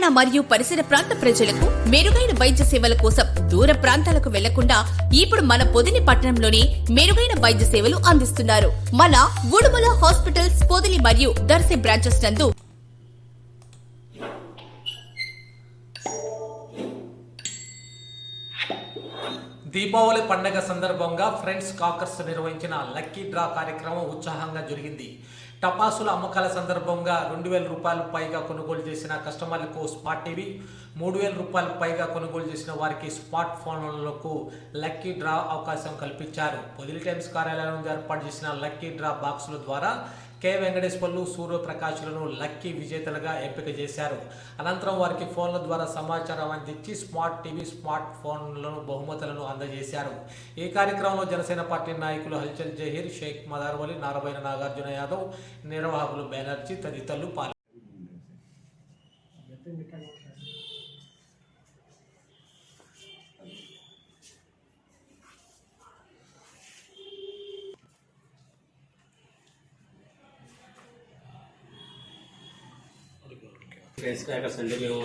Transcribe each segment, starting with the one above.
తెలంగాణ మరియు పరిసర ప్రాంత ప్రజలకు మెరుగైన వైద్య సేవల కోసం దూర ప్రాంతాలకు వెళ్ళకుండా ఇప్పుడు మన పొదిని పట్టణంలోని మెరుగైన వైద్య సేవలు అందిస్తున్నారు. మన ఉడుమల హాస్పిటల్స్ పొదిలి మరియు దర్శి బ్రాంచెస్ నందు దీపావళి పండగ సందర్భంగా ఫ్రెండ్స్ కాకర్స్ నిర్వహించిన లక్కీ డ్రా కార్యక్రమం ఉత్సాహంగా జరిగింది. టపాసుల అమ్మకాల సందర్భంగా రెండు వేల రూపాయలు పైగా కొనుగోలు చేసిన కస్టమర్లకు స్మార్ట్ టీవీ మూడు వేల రూపాయలకు పైగా కొనుగోలు చేసిన వారికి స్మార్ట్ ఫోన్లకు లక్కీ డ్రా అవకాశం కల్పించారు. పొదిలి టైమ్స్ కార్యాలయం ఏర్పాటు చేసిన లక్కీ డ్రా బాక్సుల ద్వారా కె. వెంకటేశ్వర్లు సూర్యప్రకాశ్లను లక్కీ విజేతలుగా ఎంపిక చేశారు. అనంతరం వారికి ఫోన్ల ద్వారా సమాచారం అందించి స్మార్ట్ టీవీ స్మార్ట్ ఫోన్లను బహుమతులను అందజేశారు. ఈ కార్యక్రమంలో జనసేన పార్టీ నాయకులు హల్చల్ జహీర్ షేక్ మదార్వలి నారబైన నాగార్జున యాదవ్ నిర్వాహకులు బెనర్జీ తదితరులు పాల్గొన్నారు. ఫేస్ క్రాకర్స్ అండి మేము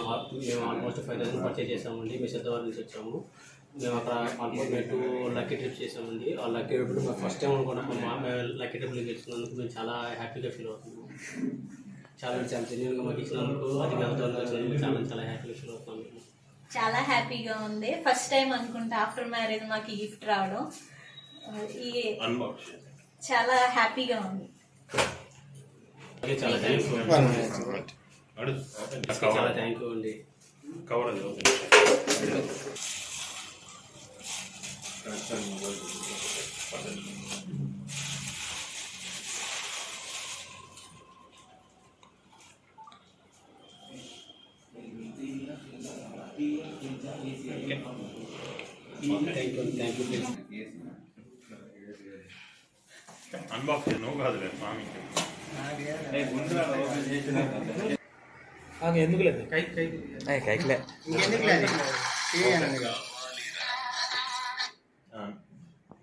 మేము ఆల్మోస్ట్ ఫైవ్ థౌసండ్ పర్చేజ్ చేసామండి మీ సిద్ధవారి నుంచి వచ్చాము. మేము అక్కడ ఆల్మోస్ట్ మేము టూ లక్కీ ట్రిప్స్ చేసామండి ఆ లక్కీ ట్రిప్ మేము ఫస్ట్ టైం అనుకున్నాం మా మేము లక్కీ ట్రిప్లు గెలిచినందుకు మేము చాలా హ్యాపీగా ఫీల్ అవుతున్నాము చాలా చాలా జెన్యున్గా మాకు ఇచ్చినందుకు అది గతంలో వచ్చినందుకు చాలా చాలా హ్యాపీగా ఫీల్ అవుతున్నాం. మేము చాలా హ్యాపీగా ఉంది. ఫస్ట్ టైం అనుకుంటా ఆఫ్టర్ మ్యారేజ్ మాకు ఈ గిఫ్ట్ రావడం. ఈ చాలా హ్యాపీగా ఉంది. చాలా థ్యాంక్స్ చాలా థ్యాంక్ యూ అండి కవర్ అది అన్బాక్స్ నువ్వు స్వామి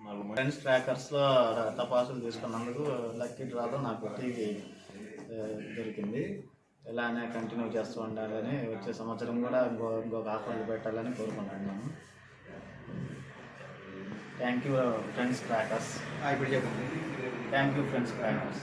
నాలుగు మంది ఫ్రెండ్స్ ట్రాకర్స్లో తపాసులు తీసుకున్నందుకు లక్కీ డ్రాలో నాకు టీవీ దొరికింది. ఇలానే కంటిన్యూ చేస్తూ ఉండాలని వచ్చే సంవత్సరం కూడా ఇంకో ఇంకొక ఆఫర్లు పెట్టాలని కోరుకుంటున్నాను. Thank you friends crackers thank you friends crackers